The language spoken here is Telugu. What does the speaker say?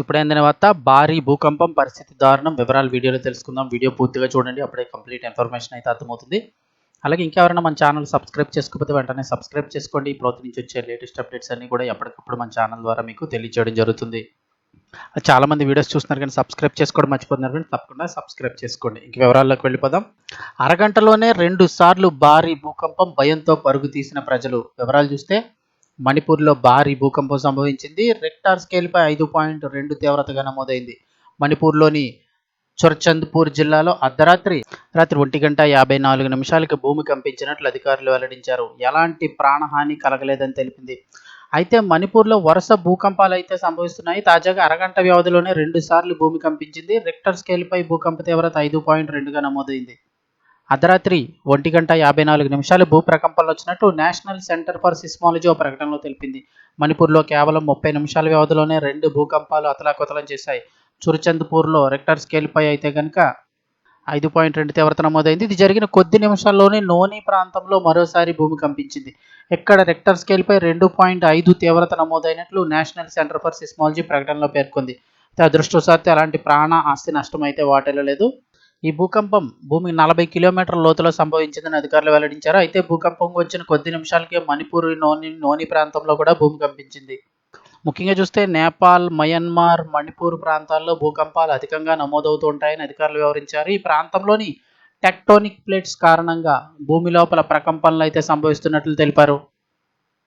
ఇప్పుడైన తర్వాత భారీ భూకంపం పరిస్థితి దారుణం. వివరాలు వీడియోలో తెలుసుకుందాం. వీడియో పూర్తిగా చూడండి. అప్పుడే కంప్లీట్ ఇన్ఫర్మేషన్ అయితే అర్థమవుతుంది. అలాగే ఇంకెవరైనా మన ఛానల్ సబ్స్క్రైబ్ చేసుకోకపోతే వెంటనే సబ్స్క్రైబ్ చేసుకోండి. ఈ నుంచి వచ్చే లేటెస్ట్ అప్డేట్స్ అన్ని కూడా ఎప్పటికప్పుడు మన ఛానల్ ద్వారా మీకు తెలియజేయడం జరుగుతుంది. చాలా మంది వీడియోస్ చూస్తున్నారు కానీ సబ్స్క్రైబ్ చేసుకోవడం మర్చిపోతున్నారు కానీ తప్పకుండా సబ్స్క్రైబ్ చేసుకోండి. ఇంక వివరాల్లోకి వెళ్ళిపోదాం. అరగంటలోనే రెండు సార్లు భారీ భూకంపం భయంతో పరుగు తీసిన ప్రజలు. వివరాలు చూస్తే మణిపూర్లో భారీ భూకంపం సంభవించింది. రెక్టార్ స్కేల్పై ఐదు పాయింట్ రెండు తీవ్రతగా నమోదైంది మణిపూర్లోని చొర్చంద్పూర్ జిల్లాలో అర్ధరాత్రి రాత్రి ఒంటి గంట యాభై నాలుగు నిమిషాలకి భూమి కంపించినట్లు అధికారులు వెల్లడించారు. ఎలాంటి ప్రాణహాని కలగలేదని తెలిపింది. అయితే మణిపూర్లో వరుస భూకంపాలు అయితే సంభవిస్తున్నాయి. తాజాగా అరగంట వ్యవధిలోనే రెండు సార్లు భూమి కంపించింది. రిక్టర్ స్కేల్పై భూకంప తీవ్రత ఐదు పాయింట్ రెండుగా నమోదైంది అర్ధరాత్రి ఒంటి గంట యాభై నాలుగు నిమిషాలు భూ ప్రకంపనలు వచ్చినట్టు నేషనల్ సెంటర్ ఫర్ సిస్మాలజీ ఒక ప్రకటనలో తెలిపింది. మణిపూర్లో కేవలం ముప్పై నిమిషాల వ్యవధిలోనే రెండు భూకంపాలు అతలాకుతలం చేశాయి. చురుచంద్పూర్లో రెక్టర్ స్కేల్పై అయితే కనుక ఐదు పాయింట్ రెండు తీవ్రత నమోదైంది. ఇది జరిగిన కొద్ది నిమిషాల్లోనే నోని ప్రాంతంలో మరోసారి భూమి కంపించింది. ఇక్కడ రెక్టర్ స్కేల్పై రెండు పాయింట్ ఐదు తీవ్రత నమోదైనట్లు నేషనల్ సెంటర్ ఫర్ సిస్మాలజీ ప్రకటనలో పేర్కొంది. అదృష్టవశాత్తు అలాంటి ప్రాణ ఆస్తి నష్టం అయితే వాటిల్లలేదు ఈ భూకంపం భూమి నలభై కిలోమీటర్ల లోతులో సంభవించిందని అధికారులు వెల్లడించారు. అయితే భూకంపం వచ్చిన కొద్ది నిమిషాలకే మణిపూర్ నోని నోని ప్రాంతంలో కూడా భూమి కంపించింది. ముఖ్యంగా చూస్తే నేపాల్ మయన్మార్ మణిపూర్ ప్రాంతాల్లో భూకంపాలు అధికంగా నమోదవుతూ ఉంటాయని అధికారులు వివరించారు. ఈ ప్రాంతంలోని టెక్టోనిక్ ప్లేట్స్ కారణంగా భూమి లోపల ప్రకంపనలు అయితే సంభవిస్తున్నట్లు తెలిపారు.